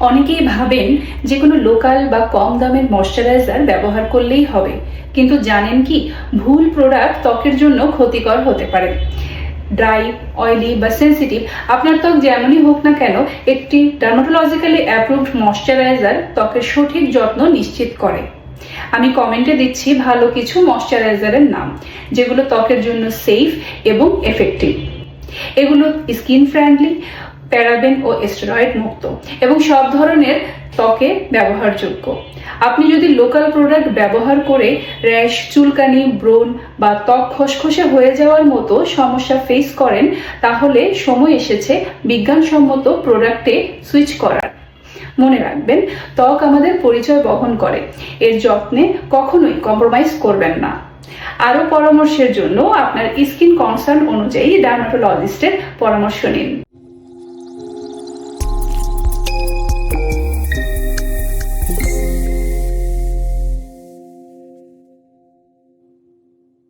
অনেকেই ভাবেন যে কোনো লোকাল বা কম দামের ময়শ্চারাইজার ব্যবহার করলেই হবে। কিন্তু জানেন কি, ভুল প্রোডাক্ট ত্বকের জন্য ক্ষতিকর হতে পারে। ড্রাই অয়েলি বা সেন্সিটিভ আপনার ত্বক যেমনই হোক না কেন, একটি ডার্মাটোলজিক্যালি অ্যাপ্রুভড ময়শ্চারাইজার ত্বকের সঠিক যত্ন নিশ্চিত করে। আমি কমেন্টে দিচ্ছি ভালো কিছু ময়শ্চারাইজারের নাম, যেগুলো ত্বকের জন্য সেফ এবং এফেক্টিভ এগুলো স্কিন ফ্রেন্ডলি প্যারাবেন ও স্টেরয়েড মুক্ত এবং সব ধরনের ত্বকে ব্যবহারযোগ্য। আপনি যদি লোকাল প্রোডাক্ট ব্যবহার করে র্যাশ, চুলকানি, ব্রণ বা ত্বক খসখসে হয়ে যাওয়ার মতো সমস্যা ফেস করেন, তাহলে সময় এসেছে বিজ্ঞানসম্মত প্রোডাক্টে সুইচ করার। মনে রাখবেন, ত্বক আমাদের পরিচয় বহন করে। এর যত্নে কখনোই কম্প্রোমাইজ করবেন না। আরও পরামর্শের জন্য আপনার স্কিন কনসার্ন অনুযায়ী ডার্মাটোলজিস্টের পরামর্শ নিন।